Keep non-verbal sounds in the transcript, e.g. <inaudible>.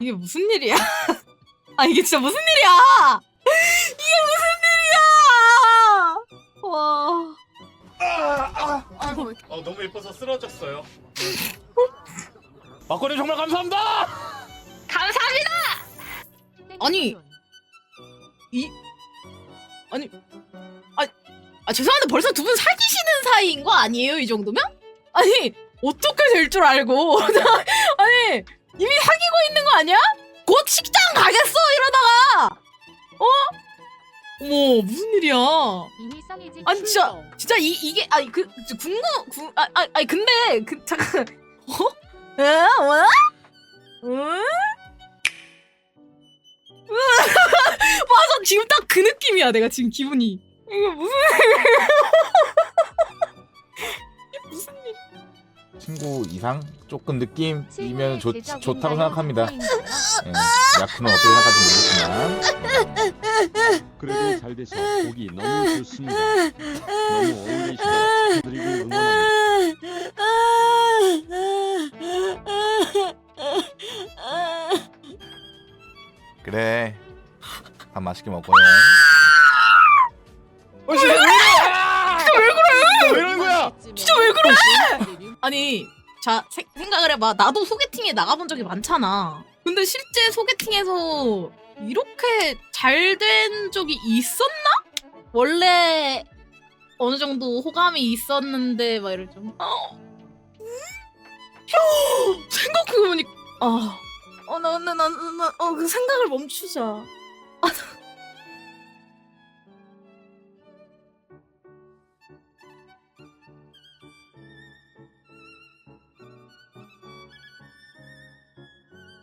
이게 무슨 일이야? <laughs> 아 이게 진짜 무슨 일이야? <laughs> 이게 무슨 일이야? 와. 아, 아, 뭐, 어, 너무 예뻐서 쓰러졌어요. <laughs> 막걸리 정말 감사합니다. 감사합니다. 아니. 이 아니 아, 아 죄송한데 벌써 두 분 사귀시는 사이인 거 아니에요 이 정도면? 아니 어떻게 될 줄 알고 아니 이미 아니야? 곧 식장 가겠어 이러다가 어? 어머 무슨 일이야? 아니 진짜 진짜 이 이게 아니 그 저, 궁금 궁아 아, 아니 근데 그 잠깐 <laughs> 어? 에? 뭐? 응? <laughs> 맞아 지금 딱 그 느낌이야 내가 지금 기분이 이게 무슨 친구 이상 조금 느낌이면 좋, 좋다고 생각합니다. 예, 야쿠는 어떻게 생각하는지 모르겠지만 그래도 잘 돼서 보기 너무 좋습니다. 너무 어울리시다. 축하드리고 응원합니다. 그래 밥 맛있게 먹고요. 어, 진짜 왜 이래? 왜 그래? 왜 이러는 거야? 진짜 왜 그래 아니 자 세- 생각을 해봐 나도 소개팅에 나가본 적이 많잖아 근데 실제 소개팅에서 이렇게 잘 된 적이 있었나? 원래 어느 정도 호감이 있었는데 막 이럴 좀 어. <gasps> 생각해보니까 아 어, 나, 나, 나, 나, 어, 그 생각을 멈추자.